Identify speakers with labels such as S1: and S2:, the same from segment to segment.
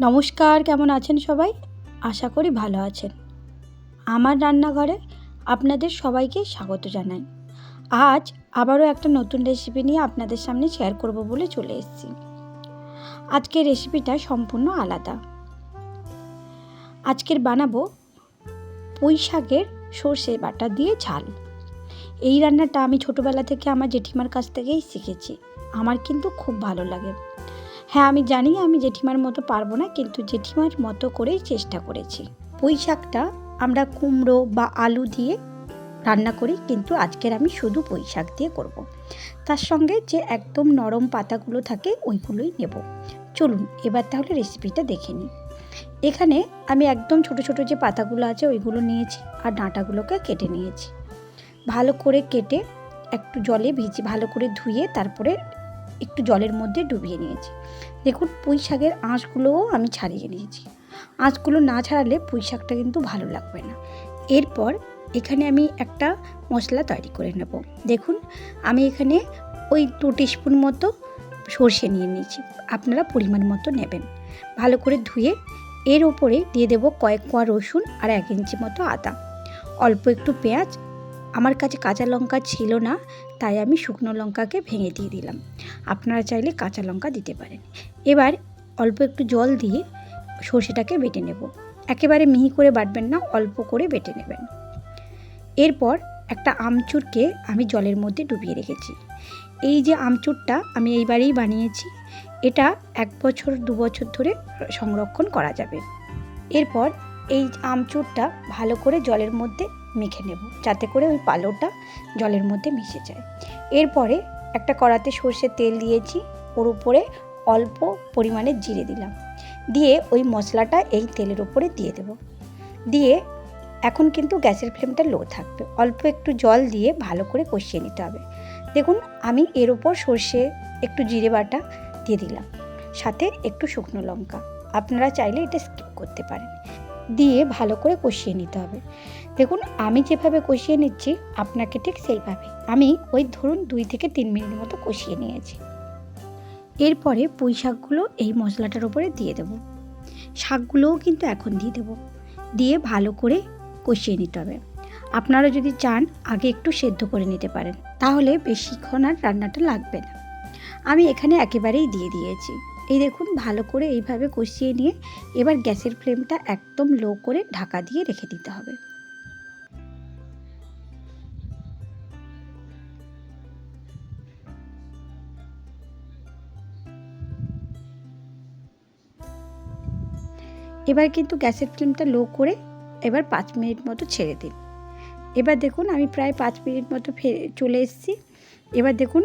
S1: নমস্কার, কেমন আছেন সবাই? আশা করি ভালো আছেন। আমার রান্নাঘরে আপনাদের সবাইকে স্বাগত জানাই। আজ আবারও একটা নতুন রেসিপি নিয়ে আপনাদের সামনে শেয়ার করব বলে চলে এসেছি। আজকের রেসিপিটা সম্পূর্ণ আলাদা। আজকের বানাবো পুঁই শাকের সর্ষে বাটা দিয়ে ঝাল। এই রান্নাটা আমি ছোটোবেলা থেকে আমার জেঠিমার কাছ থেকেই শিখেছি। আমার কিন্তু খুব ভালো লাগে। হ্যাঁ আমি জানি আমি জেঠিমার মতো পারব না, কিন্তু জেঠিমার মতো করেই চেষ্টা করেছি। পুঁই শাকটা আমরা কুমড়ো বা আলু দিয়ে রান্না করি, কিন্তু আজকের আমি শুধু পুঁই শাক দিয়ে করব। তার সঙ্গে যে একদম নরম পাতাগুলো থাকে, ওইগুলোই নেব। চলুন, এবার তাহলে রেসিপিটা দেখে নিই। এখানে আমি একদম ছোট ছোট যে পাতাগুলো আছে, ওইগুলো নিয়েছি আর ডাঁটাগুলোকে কেটে নিয়েছি। ভালো করে কেটে একটু জলে ভিজি, ভালো করে ধুয়ে তারপরে একটু জলের মধ্যে ডুবিয়ে নিয়েছি। দেখুন, পুঁই শাকের আঁশগুলোও আমি ছাড়িয়ে নিয়েছি। আঁশগুলো না ছাড়ালে পুঁই শাকটা কিন্তু ভালো লাগবে না। এরপর এখানে আমি একটা মশলা তৈরি করে নেব। দেখুন, আমি এখানে ওই দু টিস্পুন মতো সর্ষে নিয়ে নিয়েছি। আপনারা পরিমাণ মতো নেবেন। ভালো করে ধুয়ে এর ওপরে দিয়ে দেবো কয়েক কোয়া রসুন আর এক ইঞ্চি মতো আদা। অল্প একটু পেঁয়াজ আমার কাছে কাঁচা লঙ্কা ছিল না, তাই আমি শুকনো লঙ্কাকে ভেঙে দিয়ে দিলাম। আপনারা চাইলে কাঁচা লঙ্কা দিতে পারেন। এবার অল্প একটু জল দিয়ে সর্ষেটাকে বেটে নেব। একেবারে মিহি করে বাটবেন না, অল্প করে বেটে নেবেন। এরপর একটা আমচুরকে আমি জলের মধ্যে ডুবিয়ে রেখেছি। এই যে আমচুরটা আমি এইবারেই বানিয়েছি, এটা এক বছর, দু বছর ধরে সংরক্ষণ করা যাবে। এরপর এই আমচুরটা ভালো করে জলের মধ্যে মেখে নেব, যাতে করে ওই পালোটা জলের মধ্যে মিশে যায়। এরপরে একটা কড়াতে সর্ষের তেল দিয়েছি, ওর উপরে অল্প পরিমাণে জিরে দিলাম। দিয়ে ওই মশলাটা এই তেলের উপরে দিয়ে দেব। দিয়ে এখন কিন্তু গ্যাসের ফ্লেমটা লো থাকবে। অল্প একটু জল দিয়ে ভালো করে কষিয়ে নিতে হবে। দেখুন, আমি এর ওপর সর্ষে, একটু জিরে বাটা দিয়ে দিলাম। সাথে একটু শুকনো লঙ্কা। আপনারা চাইলে এটা স্কিপ করতে পারেন। দিয়ে ভালো করে কষিয়ে নিতে হবে। দেখুন, আমি যেভাবে কষিয়ে নিচ্ছি, আপনাকে ঠিক সেইভাবে। আমি ওই ধরুন দুই থেকে তিন মিনিট মতো কষিয়ে নিয়েছি। এরপরে পুঁই শাকগুলো এই মশলাটার উপরে দিয়ে দেবো। শাকগুলোও কিন্তু এখন দিয়ে দেবো। দিয়ে ভালো করে কষিয়ে নিতে হবে। আপনারা যদি চান, আগে একটু সেদ্ধ করে নিতে পারেন। তাহলে বেশিক্ষণ আর রান্নাটা লাগবে না। আমি এখানে একেবারেই দিয়ে দিয়েছি। এই দেখুন, ভালো করে এইভাবে কষিয়ে নিয়ে এবার গ্যাসের ফ্লেমটা একদম লো করে ঢাকা দিয়ে রেখে দিতে হবে। এবার কিন্তু গ্যাসের ফ্লেমটা লো করে এবার পাঁচ মিনিট মতো ছেড়ে দিন। এবার দেখুন, আমি প্রায় পাঁচ মিনিট মতো ফিরে চলে এসেছি। এবার দেখুন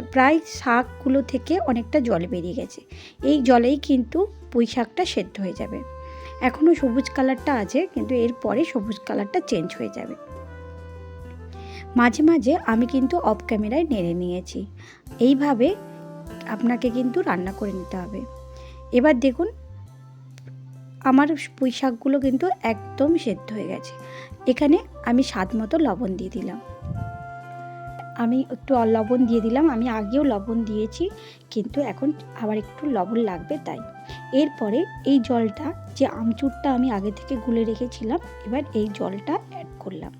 S1: প্রায় শাকগুলো থেকে অনেকটা জল বেরিয়ে গেছে। এই জলেই কিন্তু পুঁই শাকটা সেদ্ধ হয়ে যাবে। এখনও সবুজ কালারটা আছে, কিন্তু এরপরে সবুজ কালারটা চেঞ্জ হয়ে যাবে। মাঝে মাঝে আমি কিন্তু অফ ক্যামেরায় নেড়ে নিয়েছি। এইভাবে আপনাকে কিন্তু রান্না করে নিতে হবে। এবার দেখুন, আমার পুঁই শাকগুলো কিন্তু একদম সেদ্ধ হয়ে গেছে। এখানে আমি স্বাদ মতো লবণ দিয়ে দিলাম। আমি একটু লবণ দিয়ে দিলাম, আমি আগেও লবণ দিয়েছি, কিন্তু এখন আবার একটু লবণ লাগবে তাই। এরপরে এই জলটা, যে আমচুরটা আমি আগে থেকে গুলে রেখেছিলাম, এবার এই জলটা অ্যাড করলাম।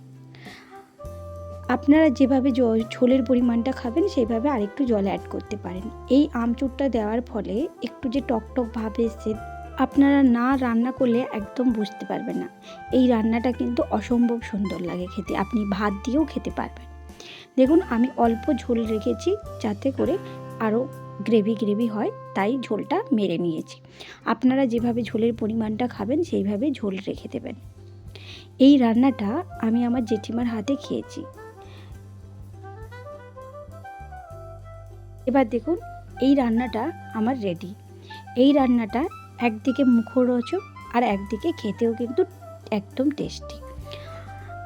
S1: আপনারা যেভাবে ঝোলের পরিমাণটা খাবেন সেইভাবে আরেকটু জল অ্যাড করতে পারেন। এই আমচুরটা দেওয়ার ফলে একটু যে টক টক ভাব এসে আপনারা না রান্না করলে একদম বুঝতে পারবেন না। এই রান্নাটা কিন্তু অসম্ভব সুন্দর লাগে খেতে, আপনি ভাত দিয়েও খেতে পারবেন। দেখুন, আমি অল্প ঝোল রেখেছি যাতে করে আরও গ্রেভি গ্রেভি হয়, তাই ঝোলটা মেরে নিয়েছি। আপনারা যেভাবে ঝোলের পরিমাণটা খাবেন, সেইভাবে ঝোল রেখে দেবেন। এই রান্নাটা আমি আমার জেঠিমার হাতে খেয়েছি। এবার দেখুন, এই রান্নাটা আমার রেডি এই রান্নাটা একদিকে মুখরোচক আর একদিকে খেতেও কিন্তু একদম টেস্টি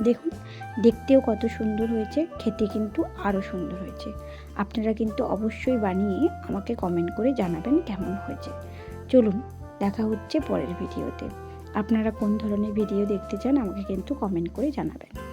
S1: দেখুন, দেখতেও কত সুন্দর হয়েছে, খেতে কিন্তু আরও সুন্দর হয়েছে। আপনারা কিন্তু অবশ্যই বানিয়ে আমাকে কমেন্ট করে জানাবেন কেমন হয়েছে। চলুন, দেখা হচ্ছে পরের ভিডিওতে। আপনারা কোন ধরনের ভিডিও দেখতে চান আমাকে কিন্তু কমেন্ট করে জানাবেন।